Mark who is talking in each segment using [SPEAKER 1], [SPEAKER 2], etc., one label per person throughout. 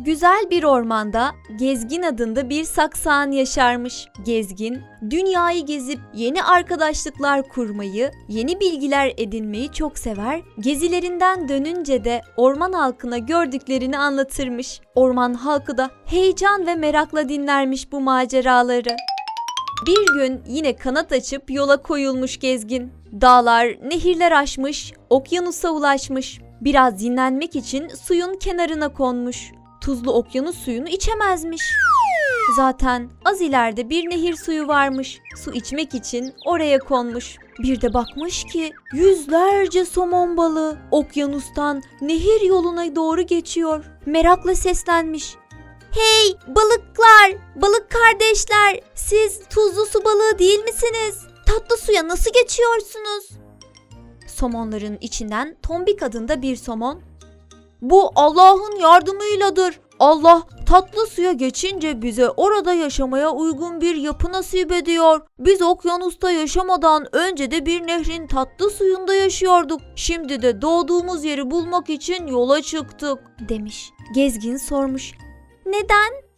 [SPEAKER 1] Güzel bir ormanda Gezgin adında bir saksağan yaşarmış. Gezgin, dünyayı gezip yeni arkadaşlıklar kurmayı, yeni bilgiler edinmeyi çok sever. Gezilerinden dönünce de orman halkına gördüklerini anlatırmış. Orman halkı da heyecan ve merakla dinlermiş bu maceraları. Bir gün yine kanat açıp yola koyulmuş gezgin. Dağlar, nehirler aşmış, okyanusa ulaşmış. Biraz dinlenmek için suyun kenarına konmuş. Tuzlu okyanus suyunu içemezmiş. Zaten az ileride bir nehir suyu varmış. Su içmek için oraya konmuş. Bir de bakmış ki yüzlerce somon balığı okyanustan nehir yoluna doğru geçiyor. Merakla seslenmiş. Hey balıklar, balık kardeşler, siz tuzlu su balığı değil misiniz? Tatlı suya nasıl geçiyorsunuz? Somonların içinden Tombik adında bir somon. Bu Allah'ın yardımıyladır. Allah tatlı suya geçince bize orada yaşamaya uygun bir yapı nasip ediyor. Biz okyanusta yaşamadan önce de bir nehrin tatlı suyunda yaşıyorduk. Şimdi de doğduğumuz yeri bulmak için yola çıktık." demiş. Gezgin sormuş. Neden?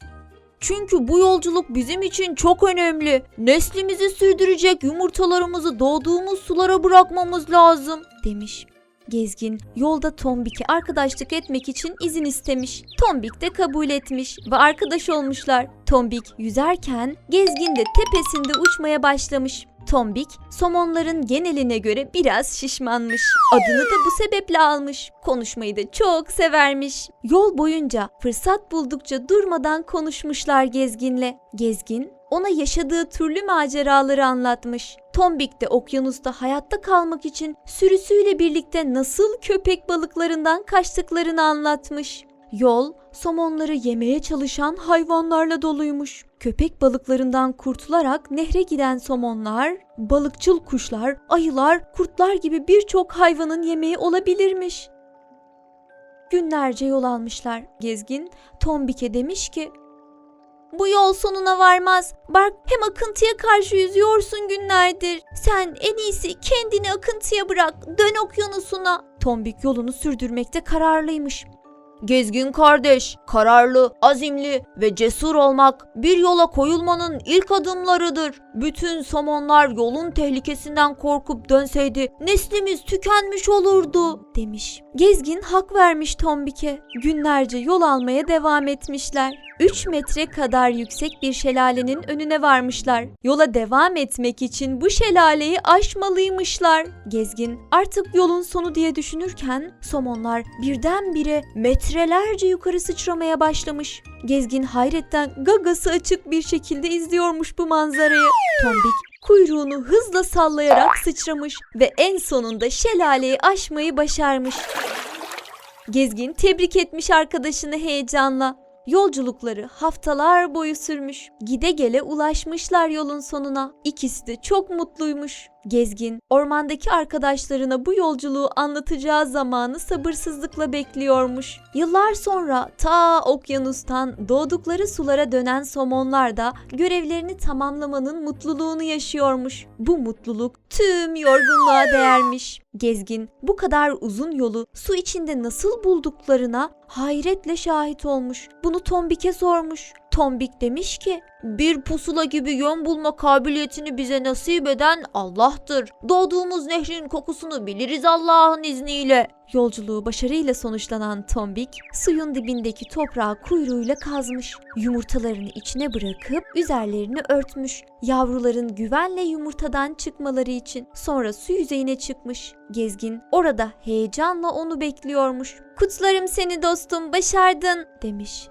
[SPEAKER 1] Çünkü bu yolculuk bizim için çok önemli. Neslimizi sürdürecek yumurtalarımızı doğduğumuz sulara bırakmamız lazım, demiş. Gezgin yolda Tombik'e arkadaşlık etmek için izin istemiş. Tombik de kabul etmiş ve arkadaş olmuşlar. Tombik yüzerken Gezgin de tepesinde uçmaya başlamış. Tombik, somonların geneline göre biraz şişmanmış. Adını da bu sebeple almış. Konuşmayı da çok severmiş. Yol boyunca fırsat buldukça durmadan konuşmuşlar Gezgin'le. Gezgin, ona yaşadığı türlü maceraları anlatmış. Tombik de okyanusta hayatta kalmak için sürüsüyle birlikte nasıl köpek balıklarından kaçtıklarını anlatmış. Yol, somonları yemeye çalışan hayvanlarla doluymuş. Köpek balıklarından kurtularak nehre giden somonlar, balıkçıl kuşlar, ayılar, kurtlar gibi birçok hayvanın yemeği olabilirmiş. Günlerce yol almışlar. Gezgin Tombik'e demiş ki bu yol sonuna varmaz. Bak hem akıntıya karşı yüzüyorsun günlerdir. Sen en iyisi kendini akıntıya bırak. Dön okyanusuna. Tombik yolunu sürdürmekte kararlıymış. Gezgin kardeş, kararlı, azimli ve cesur olmak bir yola koyulmanın ilk adımlarıdır. Bütün somonlar yolun tehlikesinden korkup dönseydi neslimiz tükenmiş olurdu demiş. Gezgin hak vermiş Tombik'e. Günlerce yol almaya devam etmişler. 3 metre kadar yüksek bir şelalenin önüne varmışlar. Yola devam etmek için bu şelaleyi aşmalıymışlar. Gezgin artık yolun sonu diye düşünürken somonlar birdenbire metrelerce yukarı sıçramaya başlamış. Gezgin hayretten gagası açık bir şekilde izliyormuş bu manzarayı. Tombik kuyruğunu hızla sallayarak sıçramış ve en sonunda şelaleyi aşmayı başarmış. Gezgin tebrik etmiş arkadaşını heyecanla. Yolculukları haftalar boyu sürmüş. Gide gele ulaşmışlar yolun sonuna. İkisi de çok mutluymuş. Gezgin, ormandaki arkadaşlarına bu yolculuğu anlatacağı zamanı sabırsızlıkla bekliyormuş. Yıllar sonra ta okyanustan doğdukları sulara dönen somonlar da görevlerini tamamlamanın mutluluğunu yaşıyormuş. Bu mutluluk tüm yorgunluğa değermiş. Gezgin bu kadar uzun yolu su içinde nasıl bulduklarına hayretle şahit olmuş. Bunu Tombik'e sormuş. Tombik demiş ki bir pusula gibi yön bulma kabiliyetini bize nasip eden Allah'tır. Doğduğumuz nehrin kokusunu biliriz Allah'ın izniyle. Yolculuğu başarıyla sonuçlanan Tombik suyun dibindeki toprağı kuyruğuyla kazmış. Yumurtalarını içine bırakıp üzerlerini örtmüş. Yavruların güvenle yumurtadan çıkmaları için. Sonra su yüzeyine çıkmış. Gezgin orada heyecanla onu bekliyormuş. Kutlarım seni dostum başardın demiş.